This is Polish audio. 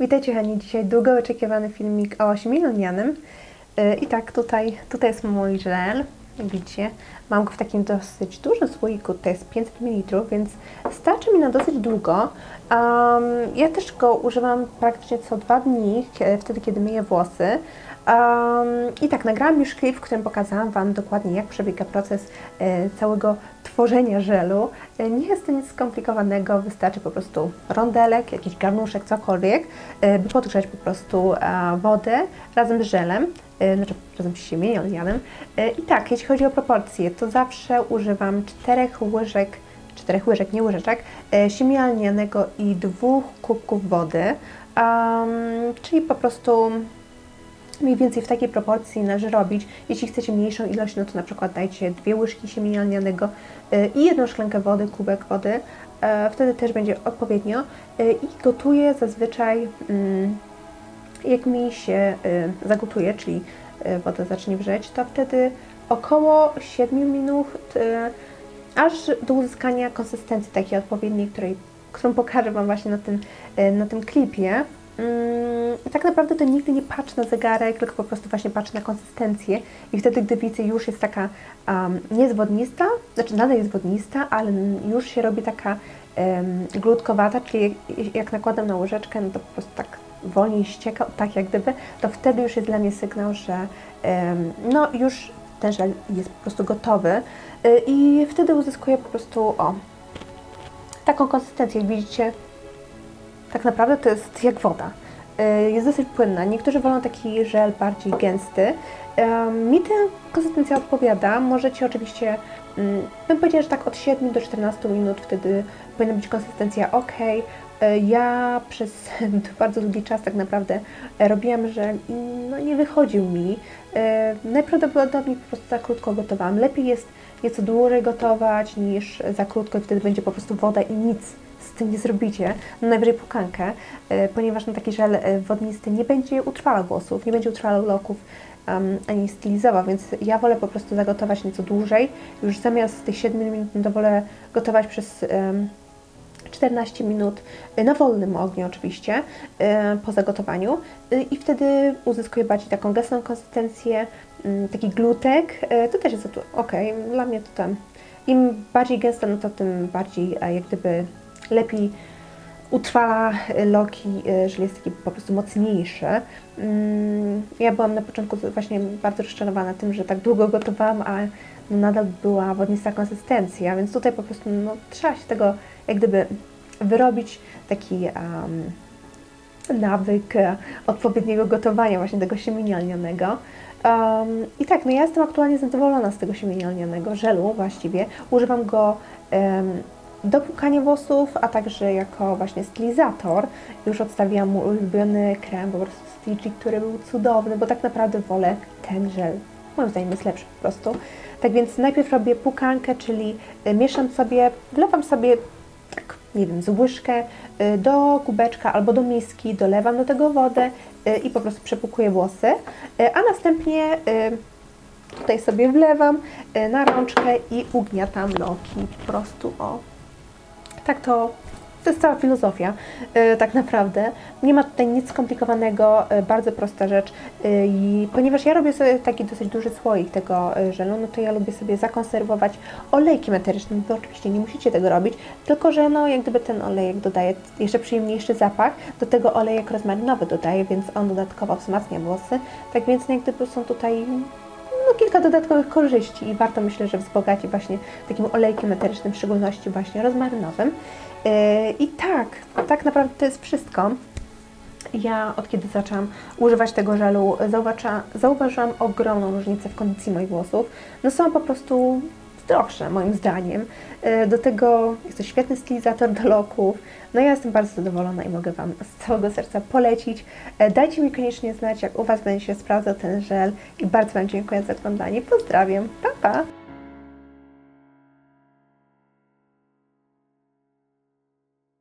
Witajcie kochani, dzisiaj długo oczekiwany filmik o 8 milionianym. Yy, I tak, tutaj, tutaj jest mój żel, widzicie. Mam go w takim dosyć dużym słoiku, to jest 500 ml, więc starczy mi na dosyć długo. Um, ja też go używam praktycznie co dwa dni, wtedy kiedy myję włosy. Um, I tak, nagrałam już klip, w którym pokazałam Wam dokładnie, jak przebiega proces e, całego tworzenia żelu. E, nie jest to nic skomplikowanego, wystarczy po prostu rondelek, jakiś garnuszek, cokolwiek, e, by podgrzać po prostu e, wodę razem z żelem, znaczy razem z siemieniem. E, I tak, jeśli chodzi o proporcje, to zawsze używam czterech łyżek czterech łyżek, nie łyżeczek, e, siemienia i dwóch kubków wody, um, czyli po prostu mniej więcej w takiej proporcji należy robić. Jeśli chcecie mniejszą ilość, no to na przykład dajcie dwie łyżki siemienia e, i jedną szklankę wody, kubek wody. E, Wtedy też będzie odpowiednio. E, I gotuję zazwyczaj, mm, jak mi się e, zagotuje, czyli e, woda zacznie wrzeć, to wtedy około 7 minut, e, aż do uzyskania konsystencji takiej odpowiedniej, której, którą pokażę Wam właśnie na tym, na tym klipie. Mm, tak naprawdę to nigdy nie patrzę na zegarek, tylko po prostu właśnie patrzę na konsystencję i wtedy, gdy widzę, już jest taka um, niezwodnista, znaczy nadal jest wodnista, ale już się robi taka glutkowata, czyli jak, jak nakładam na łyżeczkę, no to po prostu tak wolniej ścieka, tak jak gdyby, to wtedy już jest dla mnie sygnał, że no już ten żel jest po prostu gotowy y, i wtedy uzyskuję po prostu, o, taką konsystencję, jak widzicie, tak naprawdę to jest jak woda. Y, Jest dosyć płynna. Niektórzy wolą taki żel bardziej gęsty. Mi ta konsystencja odpowiada. Możecie oczywiście, mm, bym powiedziała, że tak od 7 do 14 minut wtedy powinna być konsystencja ok. Y, Ja przez bardzo długi czas tak naprawdę e, robiłam żel i no nie wychodził mi. Y, Najprawdopodobniej po prostu za krótko gotowałam. Lepiej jest nieco dłużej gotować niż za krótko i wtedy będzie po prostu woda i nic z tym nie zrobicie, no najwyżej pukankę, e, ponieważ no, taki żel e, wodnisty nie będzie utrwalał włosów, nie będzie utrwalał loków ani stylizował, więc ja wolę po prostu zagotować nieco dłużej. Już zamiast tych 7 minut, no to wolę gotować przez 14 minut e, na wolnym ogniu oczywiście, e, po zagotowaniu E, i wtedy uzyskuję bardziej taką gęstą konsystencję, mm, taki glutek, to też jest ok, dla mnie to tam, im bardziej gęsta, no to tym bardziej e, jak gdyby lepiej utrwala loki, jeżeli jest taki po prostu mocniejszy. Mm, Ja byłam na początku właśnie bardzo rozczarowana tym, że tak długo gotowałam, a no nadal była wodnista konsystencja, więc tutaj po prostu no, trzeba się tego jak gdyby wyrobić taki um, nawyk e, odpowiedniego gotowania właśnie tego siemienia lnianego. Um, I tak, no ja jestem aktualnie zadowolona z tego siemienia lnianego, żelu właściwie. Używam go em, do płukania włosów, a także jako właśnie stylizator. Już odstawiłam mój ulubiony krem, po prostu Stitchy, który był cudowny, bo tak naprawdę wolę ten żel. Moim zdaniem jest lepszy po prostu. Tak więc najpierw robię pukankę, czyli y, mieszam sobie, wlewam sobie nie wiem, z łyżkę y, do kubeczka albo do miski, dolewam do tego wodę y, i po prostu przepukuję włosy, y, a następnie tutaj sobie wlewam na rączkę i ugniatam loki po prostu o. Tak to, to jest cała filozofia, y, tak naprawdę. Nie ma tutaj nic skomplikowanego, y, bardzo prosta rzecz. Y, I ponieważ ja robię sobie taki dosyć duży słoik tego żelu, no to ja lubię sobie zakonserwować olejkiem eterycznym. Wy oczywiście nie musicie tego robić, tylko że no jak gdyby ten olejek dodaje jeszcze przyjemniejszy zapach. Do tego olejek rozmarynowy dodaje, więc on dodatkowo wzmacnia włosy. Tak więc no, jak gdyby są tutaj no, kilka dodatkowych korzyści i warto myślę, że wzbogaci właśnie takim olejkiem eterycznym, w szczególności właśnie rozmarynowym. Yy, I tak, tak naprawdę to jest wszystko. Ja od kiedy zaczęłam używać tego żelu, zauważa, zauważyłam ogromną różnicę w kondycji moich włosów. No są po prostu zdrowsze moim zdaniem. Yy, Do tego jest to świetny stylizator do loków. No ja jestem bardzo zadowolona i mogę Wam z całego serca polecić. E, Dajcie mi koniecznie znać, jak u Was będzie się sprawdzał ten żel i bardzo Wam dziękuję za oglądanie. Pozdrawiam. Pa, pa!